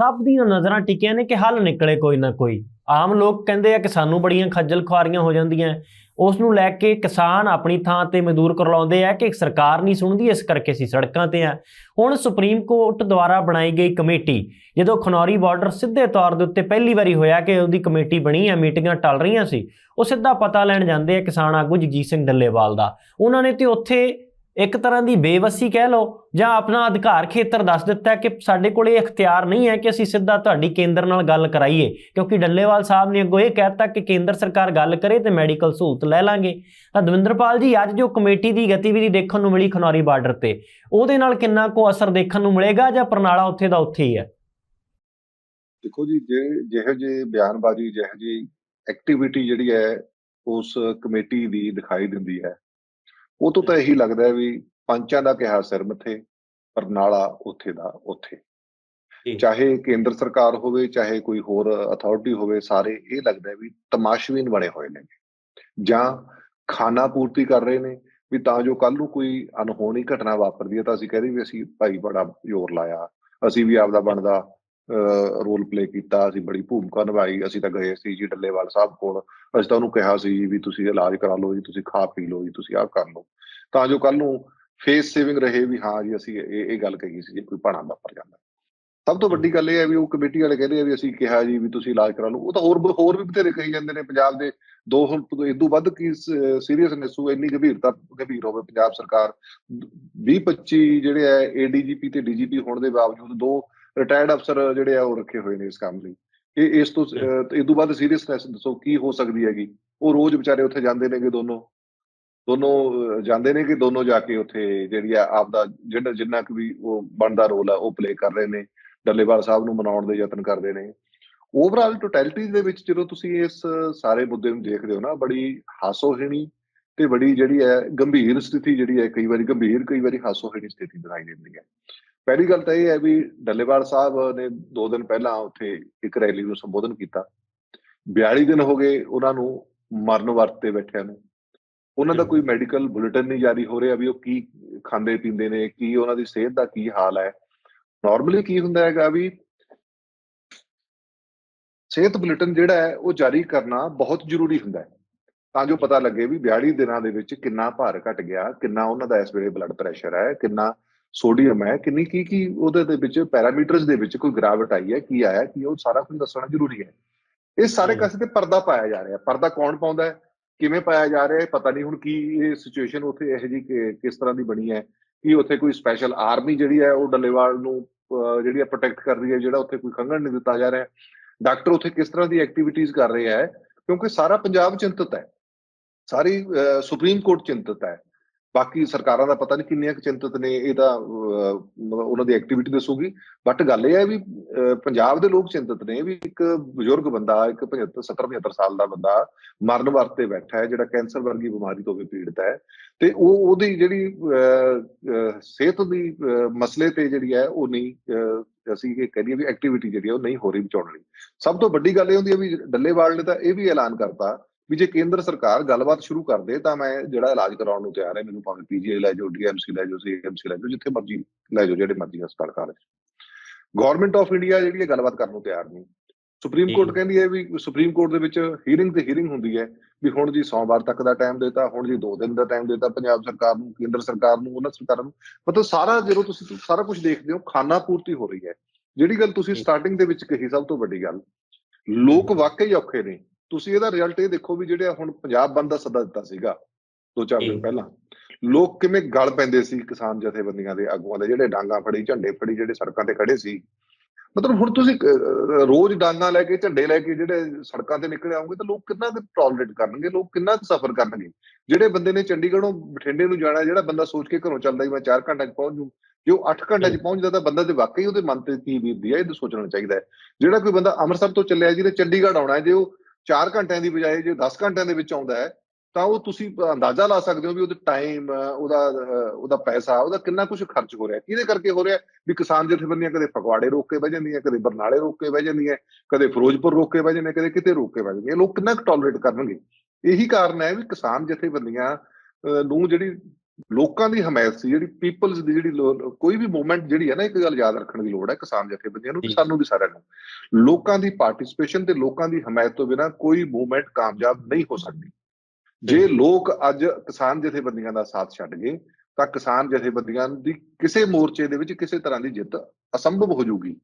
ਸਭ ਦੀਆਂ ਨਜ਼ਰਾਂ ਟਿਕੀਆਂ ਨੇ ਕਿ ਹੱਲ ਨਿਕਲੇ ਕੋਈ ਨਾ ਕੋਈ। ਆਮ ਲੋਕ ਕਹਿੰਦੇ ਆ ਕਿ ਸਾਨੂੰ ਬੜੀਆਂ ਖੱਜਲ ਖੁਆਰੀਆਂ ਹੋ ਜਾਂਦੀਆਂ ਉਸ ਨੂੰ ਲੈ ਕੇ ਕਿਸਾਨ ਆਪਣੀ ਥਾਂ ਤੇ ਮਜ਼ਦੂਰ ਕਰਲਾਉਂਦੇ ਆ ਕਿ ਸਰਕਾਰ ਨਹੀਂ ਸੁਣਦੀ, ਇਸ ਕਰਕੇ ਅਸੀਂ ਸੜਕਾਂ ਤੇ ਆ। ਹੁਣ ਸੁਪਰੀਮ ਕੋਰਟ ਦੁਆਰਾ ਬਣਾਈ ਗਈ ਕਮੇਟੀ, ਜਦੋਂ ਖਨੌਰੀ ਬਾਰਡਰ ਸਿੱਧੇ ਤੌਰ ਦੇ ਉੱਤੇ ਪਹਿਲੀ ਵਾਰੀ ਹੋਇਆ ਕਿ ਉਹਦੀ ਕਮੇਟੀ ਬਣੀ ਆ ਮੀਟਿੰਗਾਂ ਟਲ ਰਹੀਆਂ ਸੀ, ਉਹ ਸਿੱਧਾ ਪਤਾ ਲੈਣ ਜਾਂਦੇ ਆ ਕਿਸਾਨ ਆਗੂ ਜਗਜੀਤ ਸਿੰਘ ਡੱਲੇਵਾਲ ਦਾ। ਉਹਨਾਂ ਨੇ ਤੇ ਉੱਥੇ ਇੱਕ ਤਰ੍ਹਾਂ ਦੀ ਬੇਵਸੀ ਕਹਿ ਲਓ ਜਾਂ ਆਪਣਾ ਅਧਿਕਾਰ ਖੇਤਰ ਦੱਸ ਦਿੱਤਾ ਕਿ ਸਾਡੇ ਕੋਲ ਇਹ ਇਖਤਿਆਰ ਨਹੀਂ ਹੈ ਕਿ ਅਸੀਂ ਸਿੱਧਾ ਤੁਹਾਡੀ ਕੇਂਦਰ ਨਾਲ ਗੱਲ ਕਰਾਈਏ। ਕਿਉਂਕਿ ਡੱਲੇਵਾਲ ਸਾਹਿਬ ਨੇ ਅੱਗੋਂ ਇਹ ਕਹਿਤਾ ਕਿ ਕੇਂਦਰ ਸਰਕਾਰ ਗੱਲ ਕਰੇ ਤੇ ਮੈਡੀਕਲ ਸਹੂਲਤ ਲੈ ਲਾਂਗੇ। ਤਾਂ ਦਵਿੰਦਰਪਾਲ ਜੀ, ਅੱਜ ਜੋ ਕਮੇਟੀ ਦੀ ਗਤੀਵਿਧੀ ਦੇਖਣ ਨੂੰ ਮਿਲੀ ਖਨੌਰੀ ਬਾਰਡਰ ਤੇ, ਉਹਦੇ ਨਾਲ ਕਿੰਨਾ ਕੋ ਅਸਰ ਦੇਖਣ ਨੂੰ ਮਿਲੇਗਾ ਜਾਂ ਪ੍ਰਣਾਲਾ ਉੱਥੇ ਦਾ ਉੱਥੇ ਹੀ ਹੈ? ਦੇਖੋ ਜੀ, ਜੇ ਜਿਹੋ ਜਿਹੇ ਬਿਆਨਬਾਜ਼ੀ, ਜਿਹੋ ਜਿਹੀ ਐਕਟੀਵਿਟੀ ਜਿਹੜੀ ਹੈ, ਉਸ ਕਮੇਟੀ ਦੀ ਦਿਖਾਈ ਦਿੰਦੀ ਹੈ। ਉਹ ਤੋਂ ਤਾਂ ਇਹੀ ਲੱਗਦਾ ਹੈ ਵੀ ਪੰਚਾਂ ਦਾ ਕਿਹਾ ਸਿਰ ਮੱਥੇ ਪਰ ਨਾਲਾ ਉੱਥੇ ਦਾ ਉੱਥੇ। ਚਾਹੇ ਕੇਂਦਰ ਸਰਕਾਰ ਹੋਵੇ ਚਾਹੇ ਕੋਈ ਹੋਰ ਅਥਾਰਟੀ ਹੋਵੇ ਸਾਰੇ ਇਹ ਲੱਗਦਾ ਵੀ ਤਮਾਸ਼ਵੀਨ ਬਣੇ ਹੋਏ ਨੇ ਜਾਂ ਖਾਨਾ ਪੂਰਤੀ ਕਰ ਰਹੇ ਨੇ ਵੀ ਤਾਂ ਜੋ ਕੱਲ ਨੂੰ ਕੋਈ ਅਨਹੋਣੀ ਘਟਨਾ ਵਾਪਰਦੀ ਹੈ ਤਾਂ ਅਸੀਂ ਕਹਿੰਦੇ ਵੀ ਅਸੀਂ ਭਾਈ ਬੜਾ ਜ਼ੋਰ ਲਾਇਆ ਅਸੀਂ ਵੀ ਆਪਦਾ ਬਣਦਾ ਰੋਲ ਪਲੇ ਕੀਤਾ, ਅਸੀਂ ਬੜੀ ਭੂਮਿਕਾ ਨਿਭਾਈ, ਅਸੀਂ ਤਾਂ ਗਏ ਸੀ ਜੀ ਡੱਲੇਵਾਲ ਸਾਹਿਬ ਕੋਲ। ਅਸੀਂ ਤਾਂ ਉਹਨੂੰ ਕਿਹਾ ਸੀ ਵੀ ਤੁਸੀਂ ਇਲਾਜ ਕਰਾ ਲਓ ਜੀ, ਤੁਸੀਂ ਖਾ ਪੀ ਲਓ ਜੀ, ਤੁਸੀਂ ਆਹ ਕਰ ਲਓ। ਤਾਂ ਜੋ ਕੱਲ ਨੂੰ ਫੇਸ ਸੇਵਿੰਗ ਰਹੇ ਵੀ ਹਾਂ ਜੀ, ਅਸੀਂ ਇਹ ਇਹ ਗੱਲ ਕਹੀ ਸੀ ਜੇ, ਕੋਈ ਭਾਣਾ ਵਾਪਰ ਜਾਂਦਾ। ਸਭ ਤੋਂ ਵੱਡੀ ਗੱਲ ਇਹ ਹੈ ਵੀ ਉਹ ਕਮੇਟੀ ਵਾਲੇ ਕਹਿੰਦੇ ਆ ਵੀ ਅਸੀਂ ਕਿਹਾ ਜੀ ਵੀ ਤੁਸੀਂ ਇਲਾਜ ਕਰਾ ਲਓ। ਉਹ ਤਾਂ ਹੋਰ ਹੋਰ ਵੀ ਬਥੇਰੇ ਕਹੀ ਜਾਂਦੇ ਨੇ ਪੰਜਾਬ ਦੇ ਦੋ ਹੁਣ ਇਦੋਂ ਵੱਧ ਕੀ ਸੀਰੀਅਸਨੈਸ ਹੋ ਇੰਨੀ ਗੰਭੀਰਤਾ, ਗੰਭੀਰ ਹੋਵੇ ਪੰਜਾਬ ਸਰਕਾਰ। 20 25 ਜਿਹੜੇ ਆ ਏਡੀਜੀਪੀ ਤੇ ਡੀਜੀਪੀ ਹੋਣ ਦੇ ਬਾਵਜੂਦ ਦੋ ਰਿਟਾਇਰਡ ਅਫਸਰ ਜਿਹੜੇ ਆ ਉਹ ਰੱਖੇ ਹੋਏ ਨੇ ਇਸ ਕੰਮ ਲਈ। ਇਹ, ਇਸ ਤੋਂ ਇਦੋਂ ਵੱਧ ਸੀਰੀਅਸਨੈਸ ਦੱਸੋ ਕੀ ਹੋ ਸਕਦੀ ਹੈਗੀ? ਉਹ ਰੋਜ਼ ਵਿਚਾਰੇ ਉੱਥੇ ਜਾਂਦੇ ਨੇਗੇ ਦੋਨੋਂ। ਦੋਨੋਂ ਜਾਂਦੇ ਨੇ ਕਿ ਦੋਨੋਂ ਜਾ ਕੇ ਉੱਥੇ ਜਿਹੜੀ ਆ ਆਪਦਾ ਜਿਹੜਾ ਜਿੰਨਾ ਕੁ ਵੀ ਉਹ ਬਣਦਾ ਰੋਲ ਆ, ਉਹ ਪਲੇ ਕਰ ਰਹੇ ਨੇ। ਡੱਲੇਵਾਲ ਸਾਹਿਬ ਨੂੰ ਮਨਾਉਣ ਦੇ ਯਤਨ ਕਰਦੇ ਨੇ। ਓਵਰਆਲ ਟੋਟੈਲਿਟੀ ਦੇ ਵਿੱਚ ਜਦੋਂ ਤੁਸੀਂ ਇਸ ਸਾਰੇ ਮੁੱਦੇ ਨੂੰ ਦੇਖਦੇ ਹੋ ਨਾ, ਬੜੀ ਹਾਸੋਹੀਣੀ ਤੇ ਬੜੀ ਜਿਹੜੀ ਹੈ ਗੰਭੀਰ ਸਥਿਤੀ ਜਿਹੜੀ ਹੈ, ਕਈ ਵਾਰੀ ਗੰਭੀਰ, ਕਈ ਵਾਰੀ ਹਾਸੋਹੀਣੀ ਸਥਿਤੀ ਦਿਖਾਈ ਦਿੰਦੀ ਹੈ। ਪਹਿਲੀ ਗੱਲ ਤਾਂ ਇਹ ਹੈ ਵੀ ਡੱਲੇਵਾਲ ਸਾਹਿਬ ਨੇ 2 ਦਿਨ ਪਹਿਲਾਂ ਉੱਥੇ ਇੱਕ ਰੈਲੀ ਨੂੰ ਸੰਬੋਧਨ ਕੀਤਾ। 42 ਦਿਨ ਹੋ ਗਏ ਉਹਨਾਂ ਨੂੰ ਮਰਨ ਵਰਤ ਬੈਠਿਆਂ ਨੂੰ। ਉਹਨਾਂ ਦਾ। ਕੋਈ ਮੈਡੀਕਲ ਬੁਲੇਟਿਨ ਨਹੀਂ ਜਾਰੀ ਹੋ ਰਿਹਾ ਵੀ ਉਹ ਕੀ ਖਾਂਦੇ ਪੀਂਦੇ ਨੇ ਕੀ ਉਹਨਾਂ ਦੀ ਸਿਹਤ ਦਾ ਕੀ ਹਾਲ ਹੈ। ਨਾਰਮਲੀ ਕੀ ਹੁੰਦਾ ਹੈਗਾ ਵੀ ਸਿਹਤ ਬੁਲੇਟਿਨ ਜਿਹੜਾ ਹੈ ਉਹ ਜਾਰੀ ਕਰਨਾ ਬਹੁਤ ਜ਼ਰੂਰੀ ਹੁੰਦਾ ਹੈ। ਤਾਂ ਜੋ ਪਤਾ ਲੱਗੇ ਵੀ 42 ਦਿਨਾਂ ਦੇ ਵਿੱਚ ਕਿੰਨਾ ਭਾਰ ਘਟ ਗਿਆ ਕਿੰਨਾ ਉਹਨਾਂ ਦਾ ਇਸ ਵੇਲੇ ਬਲੱਡ ਪ੍ਰੈਸ਼ਰ ਹੈ ਕਿੰਨਾ ਸੋਡੀਅਮ ਹੈ ਕਿੰਨੀ ਕੀ ਕੀ ਉਹਦੇ ਦੇ ਵਿੱਚ ਪੈਰਾਮੀਟਰਸ ਦੇ ਵਿੱਚ ਕੋਈ ਗਿਰਾਵਟ ਆਈ ਹੈ ਕੀ ਆਇਆ ਕੀ ਉਹ ਸਾਰਾ ਕੁਝ ਦੱਸਣਾ ਜ਼ਰੂਰੀ ਹੈ। ਇਹ ਸਾਰੇ। ਕਾਸੇ ਤੇ ਪਰਦਾ ਪਾਇਆ ਜਾ ਰਿਹਾ ਪਰਦਾ ਕੌਣ ਪਾਉਂਦਾ ਹੈ ਕਿਵੇਂ ਪਾਇਆ ਜਾ ਰਿਹਾ ਹੈ ਪਤਾ ਨਹੀਂ ਹੁਣ ਕੀ ਇਹ ਸਿਚੁਏਸ਼ਨ ਉੱਥੇ ਇਹੋ ਜੀ ਕਿਸ ਤਰ੍ਹਾਂ ਦੀ ਬਣੀ ਹੈ ਕੀ ਉੱਥੇ ਕੋਈ ਸਪੈਸ਼ਲ ਆਰਮੀ ਜਿਹੜੀ ਹੈ ਉਹ ਡੱਲੇਵਾਲ ਨੂੰ ਜਿਹੜੀ ਹੈ ਪ੍ਰੋਟੈਕਟ ਕਰ ਰਹੀ ਹੈ ਜਿਹੜਾ ਉੱਥੇ ਕੋਈ ਖੰਗਣ ਨਹੀਂ ਦਿੱਤਾ ਜਾ ਰਿਹਾ ਡਾਕਟਰ ਉੱਥੇ ਕਿਸ ਤਰ੍ਹਾਂ ਦੀ ਐਕਟੀਵਿਟੀਜ਼ ਕਰ ਰਹੇ ਹੈ ਕਿਉਂਕਿ ਸਾਰਾ ਪੰਜਾਬ ਚਿੰਤਤ ਹੈ। ਸਾਰੀ ਸੁਪਰੀਮ ਕੋਰਟ ਚਿੰਤਤ ਹੈ। ਬਾਕੀ ਸਰਕਾਰਾਂ ਦਾ ਪਤਾ ਨਹੀਂ ਕਿੰਨੀਆਂ ਕੁ ਚਿੰਤਤ ਨੇ, ਇਹ ਤਾਂ ਮਤਲਬ ਉਹਨਾਂ ਦੀ ਐਕਟੀਵਿਟੀ ਦੱਸੂਗੀ। ਬਟ ਗੱਲ ਇਹ ਹੈ ਵੀ ਪੰਜਾਬ ਦੇ ਲੋਕ ਚਿੰਤਤ ਨੇ ਵੀ ਇੱਕ ਬਜ਼ੁਰਗ ਬੰਦਾ, ਇੱਕ 75 70 75 ਸਾਲ ਦਾ ਬੰਦਾ ਮਰਨ ਵਰਤੇ ਬੈਠਾ ਹੈ, ਜਿਹੜਾ ਕੈਂਸਰ ਵਰਗੀ ਬਿਮਾਰੀ ਤੋਂ ਵੀ ਪੀੜਤ ਹੈ। ਤੇ ਉਹ, ਉਹਦੀ ਜਿਹੜੀ ਸਿਹਤ ਦੀ ਮਸਲੇ ਤੇ ਜਿਹੜੀ ਹੈ, ਉਹ ਨਹੀਂ ਅਸੀਂ ਇਹ ਕਹੀਏ ਵੀ ਐਕਟੀਵਿਟੀ ਜਿਹੜੀ ਹੈ, ਉਹ ਨਹੀਂ ਹੋ ਰਹੀ ਬਚਾਉਣ ਲਈ ਸਭ ਤੋਂ ਵੱਡੀ ਗੱਲ ਇਹ ਹੁੰਦੀ ਹੈ ਵੀ ਡੱਲੇਵਾਲ ਨੇ ਤਾਂ ਇਹ ਵੀ ਐਲਾਨ ਕਰਤਾ ਵੀ ਜੇ ਕੇਂਦਰ ਸਰਕਾਰ ਗੱਲਬਾਤ ਸ਼ੁਰੂ ਕਰ ਦੇ ਤਾਂ ਮੈਂ ਜਿਹੜਾ ਇਲਾਜ ਕਰਾਉਣ ਨੂੰ ਤਿਆਰ ਹੈ ਮੈਨੂੰ ਭਾਵੇਂ ਪੀਜੀਆਈ ਲੈ ਜਾਓ ਡੀਐਮਸੀ ਲੈ ਜਾਓ ਸੀਐਮਸੀ ਲੈ ਜਾਓ ਜਿੱਥੇ ਮਰਜ਼ੀ ਲੈ ਜਾਓ ਜਿਹੜੇ ਮਰਜ਼ੀ ਹਸਪਤਾਲ ਕਾਲਜ ਗਵਰਨਮੈਂਟ ਆਫ ਇੰਡੀਆ ਜਿਹੜੀ ਹੈ ਗੱਲਬਾਤ ਕਰਨ ਨੂੰ ਤਿਆਰ ਨਹੀਂ। ਸੁਪਰੀਮ। ਕੋਰਟ ਕਹਿੰਦੀ ਹੈ ਵੀ ਸੁਪਰੀਮ ਕੋਰਟ ਦੇ ਵਿੱਚ ਹੀਅਰਿੰਗ ਤੇ ਹੀਅਰਿੰਗ ਹੁੰਦੀ ਹੈ ਵੀ ਹੁਣ ਜੀ ਸੋਮਵਾਰ ਤੱਕ ਦਾ ਟਾਈਮ ਦਿੱਤਾ ਹੁਣ ਜੀ 2 ਦਿਨ ਦਾ ਟਾਈਮ ਦਿੱਤਾ ਪੰਜਾਬ ਸਰਕਾਰ ਨੂੰ ਕੇਂਦਰ ਸਰਕਾਰ ਨੂੰ ਉਹਨਾਂ ਸਰਕਾਰਾਂ ਨੂੰ। ਮਤਲਬ ਸਾਰਾ ਜਦੋਂ ਤੁਸੀਂ ਸਾਰਾ ਕੁਝ ਦੇਖਦੇ ਹੋ ਖਾਨਾ ਪੂਰਤੀ ਹੋ ਰਹੀ ਹੈ। ਜਿਹੜੀ ਗੱਲ ਤੁਸੀਂ। ਸਟਾਰਟਿੰਗ ਦੇ ਵਿੱਚ ਕਹੀ ਸਭ ਤੋਂ ਵੱਡੀ ਗੱਲ ਲੋਕ ਵਾਕਈ ਔਖੇ ਨੇ। ਤੁਸੀਂ ਇਹਦਾ ਰਿਜ਼ਲਟ ਇਹ ਦੇਖੋ ਵੀ ਜਿਹੜੇ ਹੁਣ ਪੰਜਾਬ ਬੰਦ ਦਾ ਸੱਦਾ ਦਿੱਤਾ ਸੀਗਾ ਦੋ ਚਾਰ ਦਿਨ। ਪਹਿਲਾਂ ਲੋਕ ਕਿਵੇਂ ਗਲ ਪੈਂਦੇ ਸੀ ਕਿਸਾਨ ਜਥੇਬੰਦੀਆਂ ਦੇ ਆਗੂਆਂ ਦੇ ਜਿਹੜੇ ਡਾਂਗਾ ਫੜੀ ਝੰਡੇ ਫੜੀ ਜਿਹੜੇ ਸੜਕਾਂ ਤੇ ਖੜੇ ਸੀ। ਮਤਲਬ ਹੁਣ ਤੁਸੀਂ ਰੋਜ਼ ਡਾਂਗਾ ਲੈ ਕੇ ਝੰਡੇ ਲੈ ਕੇ ਜਿਹੜੇ ਸੜਕਾਂ ਤੇ ਨਿਕਲ ਆਉਂਗੇ ਤਾਂ ਲੋਕ ਕਿੰਨਾ ਕੁ ਟੋਲਰੇਟ ਕਰਨਗੇ ਲੋਕ ਕਿੰਨਾ ਕੁ ਸਫਰ ਕਰਨਗੇ? ਜਿਹੜੇ ਬੰਦੇ ਨੇ ਚੰਡੀਗੜ੍ਹੋਂ ਬਠਿੰਡੇ ਨੂੰ ਜਾਣਾ ਜਿਹੜਾ ਬੰਦਾ ਸੋਚ ਕੇ ਘਰੋਂ ਚੱਲਦਾ ਹੀ ਮੈਂ 4 ਘੰਟਿਆਂ 'ਚ ਪਹੁੰਚ ਜੂ ਜੇ ਉਹ 8 ਘੰਟਿਆਂ 'ਚ ਪਹੁੰਚਦਾ ਤਾਂ ਬੰਦਾ ਤੇ ਵਾਕਈ ਉਹਦੇ ਮਨ ਤੇ ਕੀ ਬੀਤਦੀ ਹੈ ਇਹ ਸੋਚਣਾ ਚਾਹੀਦਾ ਹੈ। ਜਿਹੜਾ ਕੋਈ ਬੰਦਾ ਅੰਮ੍ਰਿਤਸਰ ਤੋਂ ਚੱਲਿਆ ਜਿਹਨੇ ਚੰਡੀਗੜ੍ਹ ਆਉਣਾ ਹੈ ਜੇ ਉਹ 4 ਘੰਟਿਆਂ ਦੀ ਬਜਾਏ ਜੇ 10 ਘੰਟਿਆਂ ਦੇ ਵਿੱਚ ਆਉਂਦਾ ਹੈ, ਤਾਂ ਉਹ ਤੁਸੀਂ ਅੰਦਾਜ਼ਾ ਲਾ ਸਕਦੇ ਹੋ ਵੀ ਉਹਦਾ ਟਾਈਮ ਉਹਦਾ ਉਹਦਾ ਪੈਸਾ, ਉਹਦਾ ਕਿੰਨਾ ਕੁਝ ਖਰਚ ਹੋ ਰਿਹਾ ਕਿਹਦੇ ਕਰਕੇ ਹੋ ਰਿਹਾ ਵੀ ਕਿਸਾਨ ਜਥੇਬੰਦੀਆਂ ਕਦੇ ਫਗਵਾੜੇ ਰੋਕ ਕੇ ਬਹਿ ਜਾਂਦੀਆਂ, ਕਦੇ ਬਰਨਾਲੇ ਰੋਕ ਕੇ ਬਹਿ ਜਾਂਦੀਆਂ, ਕਦੇ ਫਿਰੋਜ਼ਪੁਰ ਰੋਕ ਕੇ ਬਹਿ ਜਾਂਦੀਆਂ, ਕਦੇ ਕਿਤੇ ਰੋਕ ਕੇ ਬਹਿ ਜਾਂਦੀਆਂ। ਲੋਕ ਕਿੰਨਾ ਕੁ ਟੋਲਰੇਟ ਕਰਨਗੇ? ਇਹੀ ਕਾਰਨ ਹੈ ਵੀ ਕਿਸਾਨ ਜਥੇਬੰਦੀਆਂ ਨੂੰ ਜਿਹੜੀ ਲੋਕਾਂ ਦੀ ਹਮਾਇਤ ਸੀ ਜਿਹੜੀ ਪੀਪਲਸ ਦੀ ਜਿਹੜੀ ਕੋਈ ਵੀ ਮੂਵਮੈਂਟ ਜਿਹੜੀ ਹੈ ਨਾ ਇੱਕ ਗੱਲ ਯਾਦ ਰੱਖਣ ਦੀ ਲੋੜ ਹੈ ਕਿਸਾਨ ਜਥੇਬੰਦੀਆਂ ਨੂੰ ਤੇ। ਸਾਨੂੰ ਵੀ ਸਾਰਿਆਂ ਨੂੰ ਲੋਕਾਂ ਦੀ ਪਾਰਟਿਸਿਪੇਸ਼ਨ ਤੇ ਲੋਕਾਂ ਦੀ ਹਮਾਇਤ ਤੋਂ ਬਿਨਾਂ ਕੋਈ ਮੂਵਮੈਂਟ ਕਾਮਯਾਬ ਨਹੀਂ ਹੋ ਸਕਦੀ ਜੇ। ਲੋਕ ਅੱਜ ਕਿਸਾਨ ਜਥੇਬੰਦੀਆਂ ਦਾ ਸਾਥ ਛੱਡ ਗਏ ਤਾਂ ਕਿਸਾਨ ਜਥੇਬੰਦੀਆਂ ਦੀ ਕਿਸੇ ਮੋਰਚੇ ਦੇ ਵਿੱਚ ਕਿਸੇ ਤਰ੍ਹਾਂ ਦੀ ਜਿੱਤ ਅਸੰਭਵ ਹੋ ਜਾਊਗੀ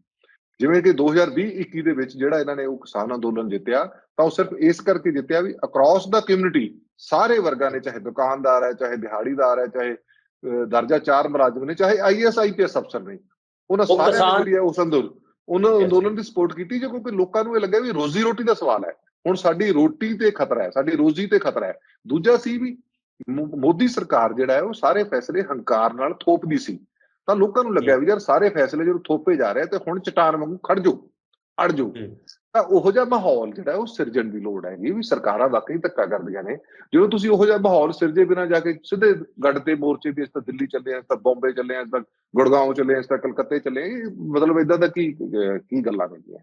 ਜਿਵੇਂ ਕਿ 2020-21 ਦੇ ਵਿੱਚ ਜਿਹੜਾ ਇਹਨਾਂ ਨੇ ਉਹ ਕਿਸਾਨ ਅੰਦੋਲਨ ਜਿੱਤਿਆ ਤਾਂ ਉਹ ਸਿਰਫ ਇਸ ਕਰਕੇ ਜਿੱਤਿਆ ਵੀ ਅਕ੍ਰੋਸ ਦਾ ਕਮਿਊਨਿਟੀ ਸਾਰੇ ਵਰਗਾਂ ਨੇ ਚਾਹੇ ਦੁਕਾਨਦਾਰ ਹੈ ਚਾਹੇ ਦਿਹਾੜੀਦਾਰ ਹੈ ਚਾਹੇ ਦਰਜਾ 4 ਮੁਲਾਜ਼ਮ ਨੇ ਚਾਹੇ ਆਈਐਸ ਆਈਪੀਐਸ ਅਫਸਰ ਨੇ ਉਹਨਾਂ ਉਹ ਸਾਰਿਆਂ ਨੇ ਜਿਹੜੀ ਹੈ ਉਸ ਅੰਦੋਲਨ ਉਹਨਾਂ. ਅੰਦੋਲਨ ਦੀ ਸਪੋਰਟ ਕੀਤੀ ਜੇ ਕਿਉਂਕਿ ਲੋਕਾਂ ਨੂੰ ਇਹ ਲੱਗਾ ਵੀ ਰੋਜ਼ੀ ਰੋਟੀ ਦਾ ਸਵਾਲ ਹੈ। ਹੁਣ ਸਾਡੀ ਰੋਟੀ ਤੇ ਖਤਰਾ ਹੈ ਸਾਡੀ ਰੋਜ਼ੀ ਤੇ ਖਤਰਾ ਹੈ। ਦੂਜਾ ਸੀ ਵੀ ਮੋਦੀ ਸਰਕਾਰ ਜਿਹੜਾ ਹੈ ਉਹ ਸਾਰੇ ਫੈਸਲੇ ਹੰਕਾਰ ਨਾਲ ਥੋਪਦੀ ਸੀ। ਤਾਂ ਲੋਕਾਂ ਨੂੰ ਲੱਗਿਆ ਵੀ ਯਾਰ ਸਾਰੇ ਫੈਸਲੇ ਜਦੋਂ ਥੋਪੇ ਜਾ ਰਹੇ ਤੇ ਹੁਣ ਚਟਾਨ ਵਾਂਗੂ ਖੜ ਜਾਓ ਅੜ ਜਾਓ। ਤਾਂ ਉਹੋ ਜਿਹਾ ਮਾਹੌਲ ਜਿਹੜਾ ਉਹ ਸਿਰਜਣ ਦੀ ਲੋੜ ਹੈਗੀ ਵੀ ਸਰਕਾਰਾਂ ਵਾਕਈ ਧੱਕਾ ਕਰਦੀਆਂ ਨੇ। ਜਦੋਂ ਤੁਸੀਂ ਉਹੋ ਜਿਹਾ ਮਾਹੌਲ ਸਿਰਜੇ ਬਿਨਾਂ ਜਾ ਕੇ ਸਿੱਧੇ ਗੱਡ ਤੇ ਮੋਰਚੇ ਤੇ ਇਸ ਤਾਂ ਦਿੱਲੀ ਚੱਲੇ ਆ ਇਸ ਤਾਂ ਬੰਬੇ ਚੱਲੇ ਆ ਇਸ ਤਾਂ ਗੁੜਗਾਉਂ ਚੱਲੇ ਆ ਇਸ ਤਾਂ ਕਲਕੱਤੇ ਚੱਲੇ ਮਤਲਬ ਇਦਾਂ ਦਾ ਕੀ ਕੀ ਗੱਲਾਂ ਹੈਗੀਆਂ?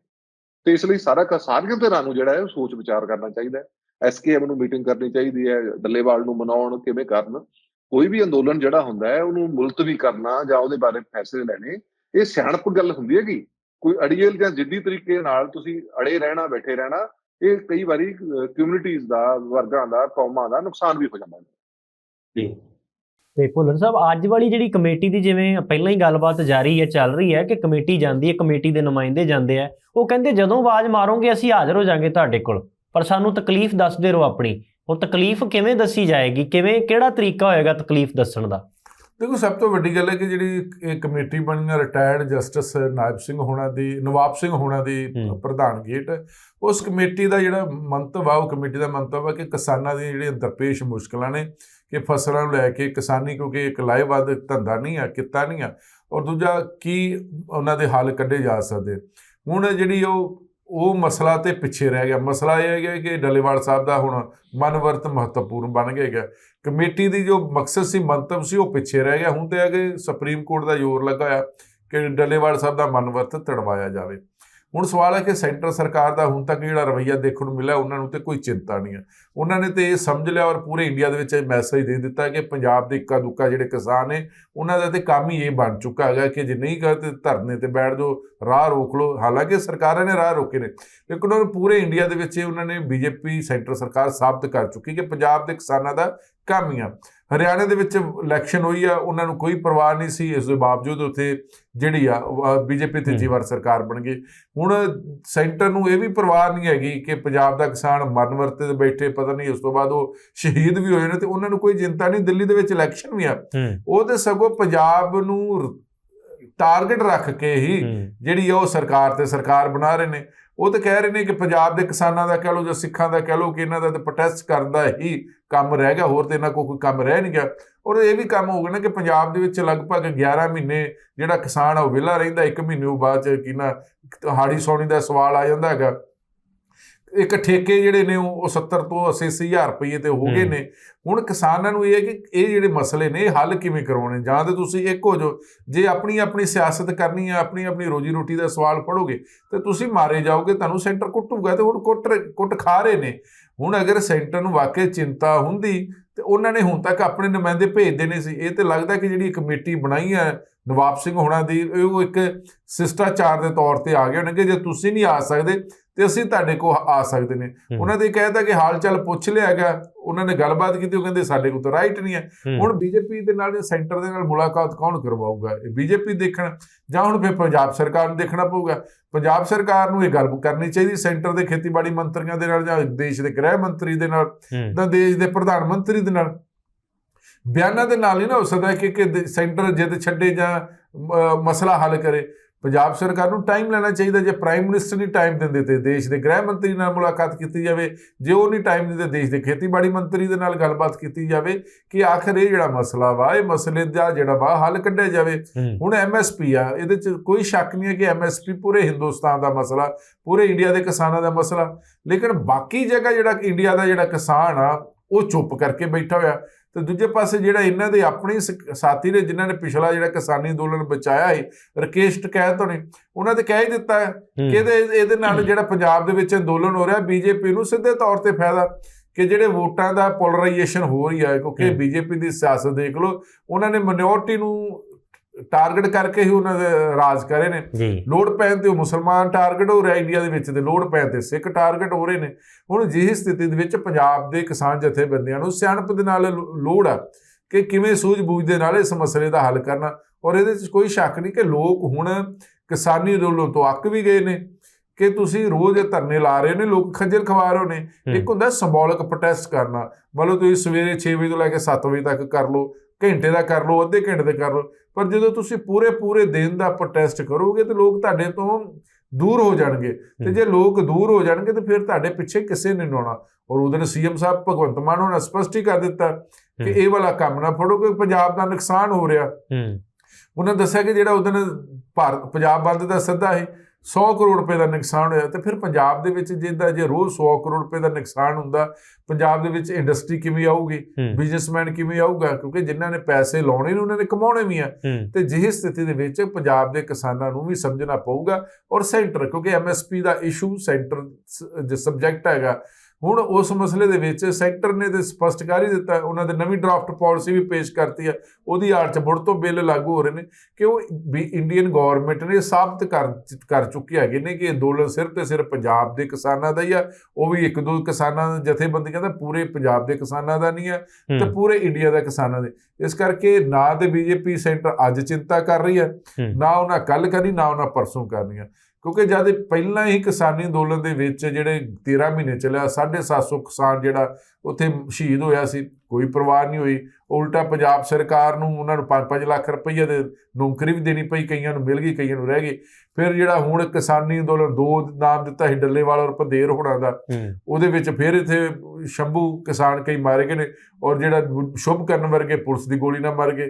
ਤੇ ਇਸ ਲਈ ਸਾਰਾ ਕ- ਸਾਰੀਆਂ ਧਿਰਾਂ ਨੂੰ ਜਿਹੜਾ ਹੈ ਉਹ ਸੋਚ ਵਿਚਾਰ ਕਰਨਾ ਚਾਹੀਦਾ ਹੈ। ਐਸਕੇਐਮ ਨੂੰ ਮੀਟਿੰਗ ਕਰਨੀ ਚਾਹੀਦੀ ਹੈ ਡੱਲੇਵਾਲ ਨੂੰ ਮਨਾਉਣ ਕਿਵੇਂ ਕਰਨ? ਕੋਈ ਵੀ ਅੰਦੋਲਨ ਜਿਹੜਾ ਹੁੰਦਾ ਹੈ ਉਹਨੂੰ ਮੁਲਤਵੀ ਕਰਨਾ ਜਾਂ ਉਹਦੇ ਬਾਰੇ ਫੈਸਲੇ ਲੈਣੇ ਇਹ ਸਿਆਣਪ ਗੱਲ ਹੁੰਦੀ ਹੈਗੀ। ਕੋਈ ਅੜੀਅਲ ਜਾਂ ਜਿੱਦੀ ਤਰੀਕੇ ਨਾਲ ਤੁਸੀਂ ਅੜੇ ਰਹਿਣਾ ਬੈਠੇ ਰਹਿਣਾ ਇਹ ਕਈ ਵਾਰੀ ਕਮਿਊਨਿਟੀਆਂ ਦਾ ਵਰਗਾਂ ਦਾ ਕੌਮਾਂ ਦਾ ਨੁਕਸਾਨ ਵੀ ਹੋ ਜਾਂਦਾ ਹੈ। ਜੀ। ਤੇ ਭੁੱਲਰ ਸਾਹਿਬ ਅੱਜ ਵਾਲੀ ਜਿਹੜੀ ਕਮੇਟੀ ਦੀ ਜਿਵੇਂ ਪਹਿਲਾਂ ਹੀ ਗੱਲਬਾਤ ਜਾਰੀ ਹੈ ਚੱਲ ਰਹੀ ਹੈ ਕਿ ਕਮੇਟੀ ਜਾਂਦੀ ਹੈ ਕਮੇਟੀ ਦੇ ਨੁਮਾਇੰਦੇ ਜਾਂਦੇ ਆ ਉਹ ਕਹਿੰਦੇ ਜਦੋਂ ਆਵਾਜ਼ ਮਾਰੋਗੇ ਅਸੀਂ ਹਾਜ਼ਰ ਹੋ ਜਾਾਂਗੇ ਤੁਹਾਡੇ ਕੋਲ। ਪਰ ਸਾਨੂੰ ਤਕਲੀਫ ਦੱਸਦੇ ਰਹੋ ਆਪਣੀ। ਉਹ ਤਕਲੀਫ ਕਿਵੇਂ ਦੱਸੀ ਜਾਏਗੀ? ਕਿਵੇਂ ਕਿਹੜਾ ਤਰੀਕਾ ਹੋਏਗਾ ਤਕਲੀਫ ਦੱਸਣ ਦਾ? ਦੇਖੋ ਸਭ ਤੋਂ ਵੱਡੀ ਗੱਲ ਹੈ ਕਿ ਜਿਹੜੀ ਇਹ ਕਮੇਟੀ ਬਣੀ ਹੈ ਰਿਟਾਇਰਡ ਜਸਟਿਸ ਨਾਇਬ ਸਿੰਘ ਹੋਣਾ ਦੀ ਨਵਾਬ ਸਿੰਘ ਹੋਣਾ ਦੀ ਹੂੰ। ਪ੍ਰਧਾਨ ਗੇਟ ਉਸ ਕਮੇਟੀ ਦਾ ਜਿਹੜਾ ਮੰਤਵ ਆ ਉਹ ਕਮੇਟੀ ਦਾ ਮੰਤਵ ਹੈ ਕਿ ਕਿਸਾਨਾਂ ਦੀਆਂ ਜਿਹੜੀਆਂ ਦਰਪੇਸ਼ ਮੁਸ਼ਕਲਾਂ ਨੇ ਕਿ ਫਸਲਾਂ ਨੂੰ ਲੈ ਕੇ ਕਿਸਾਨੀ ਕਿਉਂਕਿ ਇੱਕ ਲਾਹੇਵੰਦ ਧੰਦਾ ਨਹੀਂ ਆ ਕਿੱਤਾ ਨਹੀਂ ਆ ਔਰ ਦੂਜਾ ਕੀ ਉਹਨਾਂ ਦੇ ਹੱਲ ਕੱਢੇ ਜਾ ਸਕਦੇ। ਹੁਣ ਜਿਹੜੀ ਉਹ ਉਹ ਮਸਲਾ ਤੇ ਪਿੱਛੇ ਰਹਿ ਗਿਆ। ਮਸਲਾ ਇਹ ਹੈ ਕਿ ਡੱਲੇਵਾਲ ਸਾਹਿਬ ਦਾ ਹੁਣ ਮਨਵਰਤ ਮਹੱਤਵਪੂਰਨ ਬਣ ਗਿਆ ਕਮੇਟੀ ਦੀ ਜੋ ਮਕਸਦ ਸੀ, ਮੰਤਵ ਸੀ, ਉਹ ਪਿੱਛੇ ਰਹਿ ਗਿਆ। ਹੁਣ ਤੇ ਆ ਕਿ ਸੁਪਰੀਮ ਕੋਰਟ ਦਾ ਜ਼ੋਰ ਲੱਗਾ ਆ ਕਿ ਡੱਲੇਵਾਲ ਸਾਹਿਬ ਦਾ ਮਨਵਰਤ ਤੜਵਾਇਆ ਜਾਵੇ। ਹੁਣ ਸਵਾਲ ਹੈ ਕਿ ਸੈਂਟਰ ਸਰਕਾਰ ਦਾ ਹੁਣ ਤੱਕ ਜਿਹੜਾ ਰਵੱਈਆ ਦੇਖਣ ਨੂੰ ਮਿਲਿਆ, ਉਹਨਾਂ ਨੂੰ ਤੇ ਕੋਈ ਚਿੰਤਾ ਨਹੀਂ ਹੈ। ਉਹਨਾਂ ਨੇ ਤੇ ਇਹ ਸਮਝ ਲਿਆ ਔਰ ਪੂਰੇ ਇੰਡੀਆ ਦੇ ਵਿੱਚ ਇਹ ਮੈਸੇਜ ਦੇ ਦਿੱਤਾ ਕਿ ਪੰਜਾਬ ਦੇ ਇੱਕਾ ਦੁੱਕਾ ਜਿਹੜੇ ਕਿਸਾਨ ਨੇ, ਉਹਨਾਂ ਦਾ ਤੇ ਕੰਮ ਹੀ ਇਹ ਬਣ ਚੁੱਕਾ ਹੈਗਾ ਕਿ ਜੇ ਨਹੀਂ ਕਰਦੇ ਧਰਨੇ ਤੇ ਬੈਠ ਜਾਓ, ਰਾਹ ਰੋਕ ਲਓ। ਹਾਲਾਂਕਿ ਸਰਕਾਰਾਂ ਨੇ ਰਾਹ ਰੋਕੇ ਨੇ, ਲੇਕਿਨ ਉਹਨਾਂ ਪੂਰੇ ਇੰਡੀਆ ਦੇ ਵਿੱਚ ਇਹ ਉਹਨਾਂ ਨੇ ਬੀਜੇਪੀ ਸੈਂਟਰ ਸਰਕਾਰ ਸਾਬਤ ਕਰ ਚੁੱਕੀ ਕਿ ਪੰਜਾਬ ਦੇ ਕਿਸਾਨਾਂ ਦਾ ਕੰਮ ਹੀ ਆ। ਹਰਿਆਣਾ ਦੇ ਵਿੱਚ ਇਲੈਕਸ਼ਨ ਹੋਈ ਆ ਉਹਨਾਂ ਨੂੰ ਕੋਈ ਪਰਵਾਹ ਨਹੀਂ ਸੀ ਇਸ ਦੇ ਬਾਵਜੂਦ ਉੱਥੇ ਜਿਹੜੀ ਆ ਬੀਜੇਪੀ ਤੀਜੀ ਵਾਰ ਸਰਕਾਰ ਬਣ ਗਈ। ਹੁਣ ਸੈਂਟਰ ਨੂੰ ਇਹ ਵੀ ਪਰਵਾਹ ਨਹੀਂ ਹੈਗੀ ਕਿ ਪੰਜਾਬ ਦਾ ਕਿਸਾਨ ਮਰਨ ਵਰਤੇ ਤੇ ਬੈਠੇ ਪਤਾ ਨਹੀਂ ਉਸ ਤੋਂ ਬਾਅਦ ਉਹ ਸ਼ਹੀਦ ਵੀ ਹੋਏ ਨੇ ਤੇ ਉਹਨਾਂ ਨੂੰ ਕੋਈ ਚਿੰਤਾ ਨਹੀਂ ਦਿੱਲੀ ਦੇ ਵਿੱਚ ਇਲੈਕਸ਼ਨ ਵੀ ਆ। ਉਹ ਤੇ ਸਗੋਂ ਪੰਜਾਬ ਨੂੰ ਟਾਰਗੇਟ ਰੱਖ ਕੇ ਹੂੰ ਜਿਹੜੀ ਉਹ ਸਰਕਾਰ ਤੇ ਸਰਕਾਰ ਬਣਾ ਰਹੇ ਨੇ। ਉਹ ਤਾਂ ਕਹਿ ਰਹੇ ਨੇ ਕਿ ਪੰਜਾਬ ਦੇ ਕਿਸਾਨਾਂ ਦਾ ਕਹਿ ਲਓ ਜਾਂ ਸਿੱਖਾਂ ਦਾ ਕਹਿ ਲਓ ਕਿ ਇਹਨਾਂ ਦਾ ਤਾਂ ਪ੍ਰੋਟੈਸਟ ਕਰਨ ਦਾ ਹੀ ਕੰਮ ਰਹਿ ਗਿਆ, ਹੋਰ ਤੇ ਇਹਨਾਂ ਕੋਲ ਕੋਈ ਕੰਮ ਰਹਿ ਨਹੀਂ ਗਿਆ। ਔਰ ਇਹ ਵੀ ਕੰਮ ਹੋ ਗਿਆ ਨਾ ਕਿ ਪੰਜਾਬ ਦੇ ਵਿੱਚ ਲਗਭਗ 11 ਮਹੀਨੇ ਜਿਹੜਾ ਕਿਸਾਨ ਆ ਉਹ ਵਿਹਲਾ ਰਹਿੰਦਾ, ਇੱਕ ਮਹੀਨੇ ਤੋਂ ਬਾਅਦ ਚ ਕੀ ਨਾ ਹਾੜੀ ਸੌਣੀ ਦਾ ਸਵਾਲ ਆ ਜਾਂਦਾ ਹੈਗਾ। ਇੱਕ ਠੇਕੇ ਜਿਹੜੇ ਨੇ ਉਹ 70 ਤੋਂ 80 ਹਜ਼ਾਰ ਰੁਪਏ ਤੇ ਹੋ ਗਏ। ਨੇ। ਹੁਣ ਕਿਸਾਨਾਂ ਨੂੰ ਇਹ ਹੈ ਕਿ ਇਹ ਜਿਹੜੇ ਮਸਲੇ ਨੇ ਇਹ ਹੱਲ ਕਿਵੇਂ ਕਰਵਾਉਣੇ? ਜਾਂ ਤੇ ਤੁਸੀਂ ਇੱਕ ਹੋ ਜਾਓ। ਜੇ ਆਪਣੀ ਆਪਣੀ ਸਿਆਸਤ ਕਰਨੀ ਹੈ ਆਪਣੀ ਆਪਣੀ ਰੋਜੀ ਰੋਟੀ ਦਾ ਸਵਾਲ ਫੜੋਗੇ ਤੇ ਤੁਸੀਂ ਮਾਰੇ ਜਾਓਗੇ ਤੁਹਾਨੂੰ ਸੈਂਟਰ ਕੁੱਟੂਗਾ ਤੇ ਹੁਣ ਕੁੱਟ ਕੁੱਟ ਖਾ ਰਹੇ ਨੇ। ਹੁਣ ਅਗਰ ਸੈਂਟਰ ਨੂੰ ਵਾਕਈ ਚਿੰਤਾ ਹੁੰਦੀ ਤੇ ਉਹਨਾਂ ਨੇ ਹੁਣ ਤੱਕ ਆਪਣੇ ਨੁਮਾਇੰਦੇ ਭੇਜ ਦੇਣੇ ਸੀ। ਇਹ ਤੇ ਲੱਗਦਾ ਕਿ ਜਿਹੜੀ ਕਮੇਟੀ ਬਣਾਈ ਹੈ ਨਵਾਬ ਸਿੰਘ ਹੋਣਾ ਦੀ ਉਹ ਇੱਕ ਸਿਸ਼ਟਾਚਾਰ ਦੇ ਤੌਰ ਤੇ ਆ ਗਏ ਹੋਣਗੇ ਜੇ ਤੁਸੀਂ ਨਹੀਂ ਆ ਸਕਦੇ ਤੇ ਅਸੀਂ ਤੁਹਾਡੇ ਕੋਲ ਆ ਸਕਦੇ ਨੇ। ਉਹਨਾਂ ਦੇ ਕਹਿਤਾ ਕਿ ਹਾਲ ਚਾਲ ਪੁੱਛ ਲਿਆ ਹੈਗਾ ਉਹਨਾਂ ਨੇ ਗੱਲਬਾਤ ਕੀਤੀ ਉਹ ਕਹਿੰਦੇ ਸਾਡੇ ਕੋਲ ਤਾਂ ਰਾਈਟ ਨਹੀਂ ਹੈ। ਹੁਣ ਬੀਜੇਪੀ ਦੇ ਨਾਲ ਜਾਂ ਸੈਂਟਰ ਦੇ ਨਾਲ ਮੁਲਾਕਾਤ ਕੌਣ ਕਰਵਾਊਗਾ? ਇਹ ਬੀਜੇਪੀ ਦੇਖਣ ਜਾਂ ਹੁਣ ਫਿਰ ਪੰਜਾਬ ਸਰਕਾਰ ਨੂੰ ਦੇਖਣਾ ਪਊਗਾ। ਪੰਜਾਬ ਸਰਕਾਰ ਨੂੰ ਇਹ ਗੱਲ ਕਰਨੀ ਚਾਹੀਦੀ ਸੈਂਟਰ ਦੇ ਖੇਤੀਬਾੜੀ ਮੰਤਰੀਆਂ ਦੇ ਨਾਲ ਜਾਂ ਦੇਸ਼ ਦੇ ਗ੍ਰਹਿ ਮੰਤਰੀ ਦੇ ਨਾਲ ਜਾਂ ਦੇਸ਼ ਦੇ ਪ੍ਰਧਾਨ ਮੰਤਰੀ ਦੇ ਨਾਲ। ਬਿਆਨਾਂ ਦੇ ਨਾਲ ਹੀ ਨਾ ਹੋ ਸਕਦਾ ਕਿ ਕਿ ਸੈਂਟਰ ਜਿੱਦ ਛੱਡੇ ਜਾਂ ਮਸਲਾ ਹੱਲ ਕਰੇ। ਪੰਜਾਬ ਸਰਕਾਰ ਨੂੰ ਟਾਈਮ ਲੈਣਾ ਚਾਹੀਦਾ ਜੇ ਪ੍ਰਾਈਮ ਮਿਨਿਸਟਰ ਨਹੀਂ ਟਾਈਮ ਦਿੰਦੇ ਤੇ ਦੇਸ਼ ਦੇ ਗ੍ਰਹਿ ਮੰਤਰੀ ਨਾਲ ਮੁਲਾਕਾਤ ਕੀਤੀ ਜਾਵੇ ਜੇ ਉਹ ਨਹੀਂ ਟਾਈਮ ਦਿੰਦੇ ਦੇਸ਼ ਦੇ ਖੇਤੀਬਾੜੀ ਮੰਤਰੀ ਦੇ ਨਾਲ ਗੱਲਬਾਤ ਕੀਤੀ ਜਾਵੇ ਕਿ ਆਖਰ ਇਹ ਜਿਹੜਾ ਮਸਲਾ ਵਾ ਇਹ ਮਸਲੇ ਦਾ ਜਿਹੜਾ ਵਾ ਹੱਲ ਕੱਢਿਆ ਜਾਵੇ। ਹੁਣ ਐਮਐਸਪੀ ਆ ਇਹਦੇ ਚ ਕੋਈ ਸ਼ੱਕ ਨਹੀਂ ਹੈ ਕਿ ਐਮਐਸਪੀ ਪੂਰੇ ਹਿੰਦੁਸਤਾਨ ਦਾ ਮਸਲਾ ਪੂਰੇ ਇੰਡੀਆ ਦੇ ਕਿਸਾਨਾਂ ਦਾ ਮਸਲਾ। ਲੇਕਿਨ ਬਾਕੀ ਜਗ੍ਹਾ ਜਿਹੜਾ ਇੰਡੀਆ ਦਾ ਜਿਹੜਾ ਕਿਸਾਨ ਆ ਉਹ ਚੁੱਪ ਕਰਕੇ ਬੈਠਾ ਹੋਇਆ। ਤੇ ਦੂਜੇ ਪਾਸੇ ਜਿਹੜਾ ਇਹਨਾਂ ਦੇ ਆਪਣੇ ਸਾਥੀ ਨੇ ਜਿਨ੍ਹਾਂ ਨੇ ਪਿਛਲਾ ਜਿਹੜਾ ਕਿਸਾਨੀ ਅੰਦੋਲਨ ਬਚਾਇਆ ਹੈ ਰਕੇਸ਼ ਟਕੈਤ ਹੋਣੇ ਉਹਨਾਂ ਤੇ ਕਹਿ ਹੀ ਦਿੱਤਾ ਹੈ। ਕਿ ਇਹਦੇ ਇਹਦੇ ਨਾਲ ਜਿਹੜਾ ਪੰਜਾਬ ਦੇ ਵਿੱਚ ਅੰਦੋਲਨ ਹੋ ਰਿਹਾ ਬੀਜੇਪੀ ਨੂੰ ਸਿੱਧੇ ਤੌਰ ਤੇ ਫਾਇਦਾ ਕਿ ਜਿਹੜੇ ਵੋਟਾਂ ਦਾ ਪੋਲਰਾਈਜੇਸ਼ਨ ਹੋ ਰਹੀ ਹੈ ਕਿਉਂਕਿ। ਬੀਜੇਪੀ ਦੀ ਸਿਆਸਤ ਦੇਖ ਲਓ ਉਹਨਾਂ ਨੇ ਮਿਨੋਰਟੀ ਨੂੰ ਟਾਰਗੇਟ ਕਰਕੇ ਹੀ ਉਹਨਾਂ ਦੇ ਰਾਜ ਕਰੇ ਨੇ। ਲੋੜ ਪੈਣ ਤੇ ਉਹ ਮੁਸਲਮਾਨ ਟਾਰਗੇਟ ਹੋ ਰਿਹਾ ਇੰਡੀਆ ਦੇ ਵਿੱਚ ਤੇ ਲੋੜ ਪੈਣ ਤੇ ਸਿੱਖ ਟਾਰਗੇਟ ਹੋ ਰਹੇ ਨੇ। ਹੁਣ ਜਿਹੀ ਸਥਿਤੀ ਦੇ ਵਿੱਚ ਪੰਜਾਬ ਦੇ ਕਿਸਾਨ ਜਥੇਬੰਦੀਆਂ ਨੂੰ ਸਿਆਣਪ ਦੇ ਨਾਲ ਲੋੜ ਆ ਕਿ ਕਿਵੇਂ ਸੂਝ-ਬੂਝ ਦੇ ਨਾਲ ਇਸ ਮਸਲੇ ਦਾ ਹੱਲ ਕਰਨਾ। ਔਰ ਇਹਦੇ ਵਿੱਚ ਕੋਈ ਸ਼ੱਕ ਨਹੀਂ ਕਿ ਲੋਕ ਹੁਣ ਕਿਸਾਨੀ ਰੋਲੋਂ ਤੋਂ ਅੱਕ ਵੀ ਗਏ ਨੇ। ਕਿ ਤੁਸੀਂ ਰੋਜ਼ ਇਹ ਧਰਨੇ ਲਾ ਰਹੇ ਨੇ ਲੋਕ ਖੱਜਲ ਖਵਾ ਰਹੇ ਨੇ। ਇੱਕ ਹੁੰਦਾ ਸਿੰਬੋਲਿਕ ਪ੍ਰੋਟੈਸਟ ਕਰਨਾ। ਮਤਲਬ ਤੁਸੀਂ ਸਵੇਰੇ 6 ਵਜੇ ਤੋਂ ਲੈ ਕੇ 7 ਵਜੇ ਤੱਕ ਕਰ ਲਓ। ਘੰਟੇ ਦਾ ਕਰ ਲਓ ਅੱਧੇ ਘੰਟੇ ਦਾ ਕਰ ਲਓ ਪਰ ਜਦੋਂ ਤੁਸੀਂ ਪੂਰੇ ਪੂਰੇ ਦਿਨ ਦਾ ਪ੍ਰੋਟੈਸਟ ਕਰੋਗੇ ਤੇ ਲੋਕ ਤੁਹਾਡੇ ਤੋਂ ਦੂਰ ਹੋ ਜਾਣਗੇ ਤੇ। ਜੇ ਲੋਕ ਦੂਰ ਹੋ ਜਾਣਗੇ ਤੇ ਫਿਰ ਤੁਹਾਡੇ ਪਿੱਛੇ ਕਿਸੇ ਨੇ ਆਉਣਾ ਔਰ ਉਹਦੇ ਸੀਐਮ ਸਾਹਿਬ ਭਗਵੰਤ ਮਾਨ ਉਹਨਾਂ ਸਪਸ਼ਟ ਹੀ ਕਰ ਦਿੱਤਾ ਕਿ। ਇਹ ਵਾਲਾ ਕੰਮ ਨਾ ਫੜੋ ਕਿ ਪੰਜਾਬ ਦਾ ਨੁਕਸਾਨ ਹੋ ਰਿਹਾ ਹੂੰ ਉਹਨਾਂ ਦੱਸਿਆ ਕਿ ਜਿਹੜਾ ਉਹਦੇ ਭਾਰਤ ਪੰਜਾਬ ਬੰਦ ਦਾ ਸੱਦਾ ਹੈ 100 ਕਰੋੜ ਰੁਪਏ ਦਾ ਨੁਕਸਾਨ ਹੋਇਆ ਤੇ ਫਿਰ ਪੰਜਾਬ ਦੇ ਵਿੱਚ ਜਿੱਦਾਂ ਜੇ ਰੋਜ਼ 100 ਕਰੋੜ ਰੁਪਏ ਦਾ ਨੁਕਸਾਨ ਹੁੰਦਾ ਪੰਜਾਬ ਦੇ ਵਿੱਚ ਇੰਡਸਟਰੀ ਕਿਵੇਂ ਆਊਗੀ? ਬਿਜ਼ਨਸਮੈਨ ਕਿਵੇਂ ਆਊਗਾ? ਕਿਉਂਕਿ ਜਿਨ੍ਹਾਂ ਨੇ ਪੈਸੇ ਲਾਉਣੇ ਨੇ ਉਹਨਾਂ ਨੇ ਕਮਾਉਣੇ ਵੀ ਆ। ਤੇ ਜਿਹੀ ਸਥਿਤੀ ਦੇ ਵਿੱਚ ਪੰਜਾਬ ਦੇ ਕਿਸਾਨਾਂ ਨੂੰ ਵੀ ਸਮਝਣਾ ਪਊਗਾ ਔਰ ਸੈਂਟਰ ਕਿਉਂਕਿ ਐਮਐਸਪੀ ਦਾ ਇਸ਼ੂ ਸੈਂਟਰ ਜੋ ਸਬਜੈਕਟ ਹੈਗਾ ਹੁਣ ਉਸ ਮਸਲੇ ਦੇ ਵਿੱਚ ਸੈਂਟਰ ਨੇ ਤੇ ਸਪਸ਼ਟ ਕਰ ਹੀ ਦਿੱਤਾ ਉਹਨਾਂ ਦੇ ਨਵੀਂ ਡਰਾਫਟ ਪਾਲਿਸੀ ਵੀ ਪੇਸ਼ ਕਰਤੀ ਹੈ ਉਹਦੀ ਆੜ ਚ ਮੁੜ ਤੋਂ ਬਿੱਲ ਲਾਗੂ ਹੋ ਰਹੇ ਨੇ ਕਿ ਉਹ ਇੰਡੀਅਨ ਗਵਰਨਮੈਂਟ ਨੇ ਸਾਬਤ ਕਰ ਕਰ ਚੁੱਕੇ ਹੈਗੇ ਨੇ ਕਿ ਇਹ ਅੰਦੋਲਨ ਸਿਰਫ ਤੇ ਸਿਰਫ ਪੰਜਾਬ ਦੇ ਕਿਸਾਨਾਂ ਦਾ ਹੀ ਆ ਉਹ ਵੀ ਇੱਕ ਦੋ ਕਿਸਾਨਾਂ ਜਥੇਬੰਦੀਆਂ ਦਾ ਪੂਰੇ ਪੰਜਾਬ ਦੇ ਕਿਸਾਨਾਂ ਦਾ ਨਹੀਂ ਹੈ। ਤੇ ਪੂਰੇ ਇੰਡੀਆ ਦਾ ਕਿਸਾਨਾਂ ਦੇ। ਇਸ ਕਰਕੇ ਨਾ ਤੇ ਬੀਜੇਪੀ ਸੈਂਟਰ ਅੱਜ ਚਿੰਤਾ ਕਰ ਰਹੀ ਹੈ। ਨਾ ਉਹਨਾਂ ਕੱਲ ਕਰਨੀ ਨਾ ਉਹਨਾਂ ਪਰਸੋਂ ਕਰਨੀ ਹੈ। ਕਿਉਂਕਿ ਜਦ ਪਹਿਲਾਂ ਹੀ ਕਿਸਾਨੀ ਅੰਦੋਲਨ ਦੇ ਵਿੱਚ ਜਿਹੜੇ 13 ਮਹੀਨੇ ਚੱਲਿਆ 750 ਕਿਸਾਨ ਜਿਹੜਾ ਉੱਥੇ ਸ਼ਹੀਦ ਹੋਇਆ ਸੀ ਕੋਈ ਪਰਵਾਹ ਨਹੀਂ ਹੋਈ। ਉਲਟਾ ਪੰਜਾਬ ਸਰਕਾਰ ਨੂੰ ਉਹਨਾਂ ਨੂੰ 5-5 ਲੱਖ ਰੁਪਈਆ ਦੇ ਨੌਕਰੀ ਵੀ ਦੇਣੀ ਪਈ ਕਈਆਂ ਨੂੰ ਮਿਲ ਗਈ ਕਈਆਂ ਨੂੰ ਰਹਿ ਗਈ। ਫਿਰ ਜਿਹੜਾ ਹੁਣ ਕਿਸਾਨੀ ਅੰਦੋਲਨ ਦੋ ਨਾਮ ਦਿੱਤਾ ਸੀ ਡੱਲੇਵਾਲ ਔਰ ਪੰਧੇਰ ਹੋਣਾ ਦਾ। ਉਹਦੇ ਵਿੱਚ ਫਿਰ ਇੱਥੇ ਸ਼ੰਭੂ ਕਿਸਾਨ ਕਈ ਮਾਰੇ ਗਏ ਨੇ ਔਰ ਜਿਹੜਾ ਸ਼ੁਭ ਕਰਨ ਵਰਗੇ ਪੁਲਿਸ ਦੀ ਗੋਲੀ ਨਾਲ ਮਰ ਗਏ।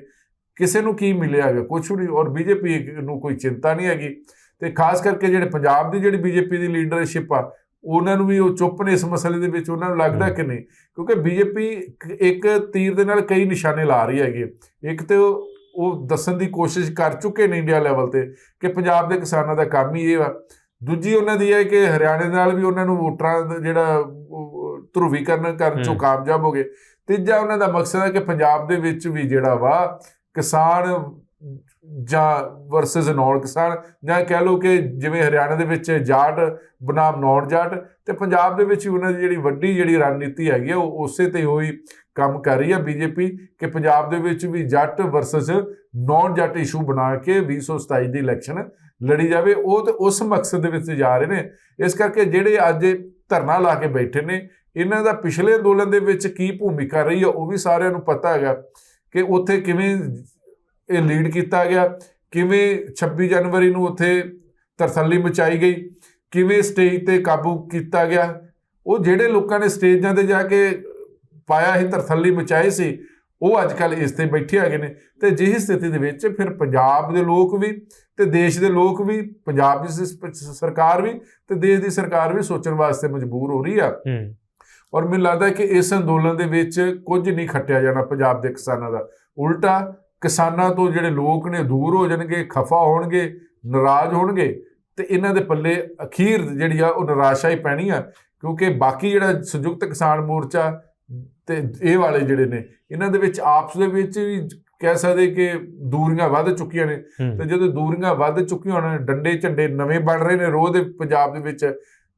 ਕਿਸੇ ਨੂੰ ਕੀ ਮਿਲਿਆ ਹੈਗਾ? ਕੁਛ ਨਹੀਂ। ਔਰ ਬੀਜੇਪੀ ਨੂੰ ਕੋਈ ਚਿੰਤਾ ਨਹੀਂ ਹੈਗੀ। ਤੇ ਖਾਸ ਕਰਕੇ ਜਿਹੜੇ ਪੰਜਾਬ ਦੀ ਜਿਹੜੀ ਬੀਜੇਪੀ ਦੀ ਲੀਡਰਸ਼ਿਪ ਆ ਉਹਨਾਂ ਨੂੰ ਵੀ ਉਹ ਚੁੱਪ ਨੇ ਇਸ ਮਸਲੇ ਦੇ ਵਿੱਚ ਉਹਨਾਂ ਨੂੰ ਲੱਗਦਾ। ਕਿ ਨਹੀਂ ਕਿਉਂਕਿ ਬੀਜੇਪੀ ਇੱਕ ਤੀਰ ਦੇ ਨਾਲ ਕਈ ਨਿਸ਼ਾਨੇ ਲਾ ਰਹੀ ਹੈਗੀ ਇੱਕ ਤੇ ਉਹ ਦੱਸਣ ਦੀ ਕੋਸ਼ਿਸ਼ ਕਰ ਚੁੱਕੇ ਨੇ ਇੰਡੀਆ ਲੈਵਲ ਤੇ ਕਿ ਪੰਜਾਬ ਦੇ ਕਿਸਾਨਾਂ ਦਾ ਕੰਮ ਹੀ ਇਹ ਵਾ ਦੂਜੀ ਉਹਨਾਂ ਦੀ ਹੈ ਕਿ ਹਰਿਆਣੇ ਨਾਲ ਵੀ ਉਹਨਾਂ ਨੂੰ ਵੋਟਰਾਂ ਦਾ ਜਿਹੜਾ ਧਰੁਵੀਕਰਨ ਕਰਨ ਚੋਂ। ਕਾਮਯਾਬ ਹੋ ਗਏ ਤੀਜਾ ਉਹਨਾਂ ਦਾ ਮਕਸਦ ਹੈ ਕਿ ਪੰਜਾਬ ਦੇ ਵਿੱਚ ਵੀ ਜਿਹੜਾ ਵਾ ਕਿਸਾਨ ਜਾਂ ਵਰਸਸ ਨੌਨ ਕਿਸਾਨ ਜਾਂ ਕਹਿ ਲਓ ਕਿ ਜਿਵੇਂ ਹਰਿਆਣਾ ਦੇ ਵਿੱਚ ਜਾਟ ਬਨਾਮ ਨੌਨ ਜਾਟ, ਤੇ ਪੰਜਾਬ ਦੇ ਵਿੱਚ ਵੀ ਉਹਨਾਂ ਦੀ ਜਿਹੜੀ ਵੱਡੀ ਜਿਹੜੀ ਰਣਨੀਤੀ ਹੈਗੀ ਆ, ਉਹ ਉਸੇ ਤੇ ਹੋਈ ਕੰਮ ਕਰ ਰਹੀ ਹੈ ਬੀਜੇਪੀ ਕਿ ਪੰਜਾਬ ਦੇ ਵਿੱਚ ਵੀ ਜੱਟ ਵਰਸਸ ਨੌਨ ਜੱਟ ਇਸ਼ੂ ਬਣਾ ਕੇ 2027 ਦੀ ਇਲੈਕਸ਼ਨ ਲੜੀ ਜਾਵੇ। ਉਹ ਤੇ ਉਸ ਮਕਸਦ ਦੇ ਵਿੱਚ ਜਾ ਰਹੇ ਨੇ। ਇਸ ਕਰਕੇ ਜਿਹੜੇ ਅੱਜ ਧਰਨਾ ਲਾ ਕੇ ਬੈਠੇ ਨੇ, ਇਹਨਾਂ ਦਾ ਪਿਛਲੇ ਅੰਦੋਲਨ ਦੇ ਵਿੱਚ ਕੀ ਭੂਮਿਕਾ ਰਹੀ ਹੈ ਉਹ ਵੀ ਸਾਰਿਆਂ ਨੂੰ ਪਤਾ ਹੈਗਾ ਕਿ ਉੱਥੇ ਕਿਵੇਂ ਇਹ ਲੀਡ ਕੀਤਾ ਗਿਆ। ਕਿਵੇਂ 26 ਜਨਵਰੀ ਨੂੰ ਉੱਥੇ ਤਰਸੱਲੀ ਮਚਾਈ ਗਈ ਕਿਵੇਂ ਸਟੇਜ ਤੇ ਕਾਬੂ ਕੀਤਾ ਗਿਆ ਉਹ ਜਿਹੜੇ ਲੋਕਾਂ ਨੇ ਸਟੇਜਾਂ ਤੇ ਜਾ ਕੇ ਪਾਇਆ ਸੀ ਤਰਸੱਲੀ ਮਚਾਈ ਸੀ ਉਹ ਅੱਜ ਕੱਲ ਇਸ ਤੇ ਬੈਠੇ ਹੈਗੇ ਨੇ। ਤੇ ਜਿਹੀ ਸਥਿਤੀ ਦੇ ਵਿੱਚ ਫਿਰ ਪੰਜਾਬ ਦੇ ਲੋਕ ਵੀ ਤੇ ਦੇਸ਼ ਦੇ ਲੋਕ ਵੀ ਪੰਜਾਬ ਦੀ ਸਰਕਾਰ ਵੀ ਤੇ ਦੇਸ਼ ਦੀ ਸਰਕਾਰ ਵੀ ਸੋਚਣ ਵਾਸਤੇ ਮਜਬੂਰ ਹੋ ਰਹੀ ਆ। ਹੂੰ। ਔਰ ਮੈਨੂੰ ਲੱਗਦਾ ਕਿ ਇਸ ਅੰਦੋਲਨ ਦੇ ਵਿੱਚ ਕੁਝ ਨਹੀਂ ਖੱਟਿਆ ਜਾਣਾ ਪੰਜਾਬ ਦੇ ਕਿਸਾਨਾਂ ਦਾ। ਉਲਟਾ ਕਿਸਾਨਾਂ ਤੋਂ ਜਿਹੜੇ ਲੋਕ ਨੇ ਦੂਰ ਹੋ ਜਾਣਗੇ ਖਫਾ ਹੋਣਗੇ ਨਾਰਾਜ਼ ਹੋਣਗੇ ਤੇ ਇਹਨਾਂ ਦੇ ਪੱਲੇ ਅਖੀਰ ਜਿਹੜੀ ਆ ਉਹ ਨਿਰਾਸ਼ਾ ਹੀ ਪੈਣੀ ਆ ਕਿਉਂਕਿ ਬਾਕੀ ਜਿਹੜਾ ਸੰਯੁਕਤ ਕਿਸਾਨ ਮੋਰਚਾ ਤੇ ਇਹ ਵਾਲੇ ਜਿਹੜੇ ਨੇ ਇਹਨਾਂ ਦੇ ਵਿੱਚ ਆਪਸ ਦੇ ਵਿੱਚ ਵੀ ਕਹਿ ਸਕਦੇ ਕਿ ਦੂਰੀਆਂ ਵੱਧ ਚੁੱਕੀਆਂ ਨੇ ਤੇ ਜਦੋਂ ਦੂਰੀਆਂ ਵੱਧ ਚੁੱਕੀਆਂ ਹੋਣ ਡੰਡੇ ਝੰਡੇ ਨਵੇਂ ਬਣ ਰਹੇ ਨੇ ਰੋਹ ਦੇ ਪੰਜਾਬ ਦੇ ਵਿੱਚ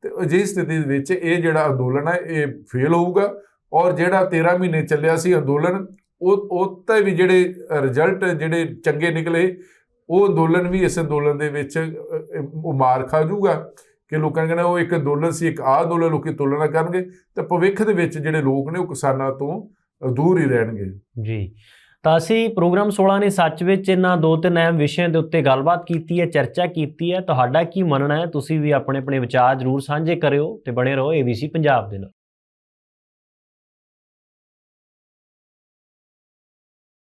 ਤੇ ਅਜਿਹੀ ਸਥਿਤੀ ਦੇ ਵਿੱਚ ਇਹ ਜਿਹੜਾ ਅੰਦੋਲਨ ਹੈ ਇਹ ਫੇਲ ਹੋਊਗਾ ਔਰ ਜਿਹੜਾ 13 ਮਹੀਨੇ ਚੱਲਿਆ ਸੀ ਅੰਦੋਲਨ ਉਹ ਉਹ ਤੇ ਵੀ ਜਿਹੜੇ ਰਿਜ਼ਲਟ ਜਿਹੜੇ ਚੰਗੇ ਨਿਕਲੇ, ਉਹ ਅੰਦੋਲਨ ਵੀ ਇਸ ਅੰਦੋਲਨ ਦੇ ਵਿੱਚ ਉਹ ਮਾਰ ਖਾ ਜਾਊਗਾ ਕਿ ਲੋਕਾਂ ਨੇ ਉਹ ਇੱਕ ਅੰਦੋਲਨ ਸੀ, ਇੱਕ ਆ ਅੰਦੋਲਨ ਲੋਕੀ ਤੁਲਨਾ ਕਰਨਗੇ, ਤੇ ਭਵਿੱਖ ਦੇ ਵਿੱਚ ਜਿਹੜੇ ਲੋਕ ਨੇ ਉਹ ਕਿਸਾਨਾਂ ਤੋਂ ਦੂਰ ਹੀ ਰਹਿਣਗੇ। ਜੀ। ਤਾਂ ਅਸੀਂ ਪ੍ਰੋਗਰਾਮ 16 ਨੇ ਸੱਚ ਵਿੱਚ ਇਹਨਾਂ ਦੋ ਤਿੰਨ ਅਹਿਮ ਵਿਸ਼ਿਆਂ ਦੇ ਉੱਤੇ ਗੱਲਬਾਤ ਕੀਤੀ ਹੈ, ਚਰਚਾ ਕੀਤੀ ਹੈ। ਤੁਹਾਡਾ ਕੀ ਮੰਨਣਾ ਹੈ? ਤੁਸੀਂ ਵੀ ਆਪਣੇ ਆਪਣੇ ਵਿਚਾਰ ਜ਼ਰੂਰ ਸਾਂਝੇ ਕਰਿਓ ਤੇ ਬਣੇ ਰਹੋ ABC ਪੰਜਾਬ ਦੇ ਨਾਲ।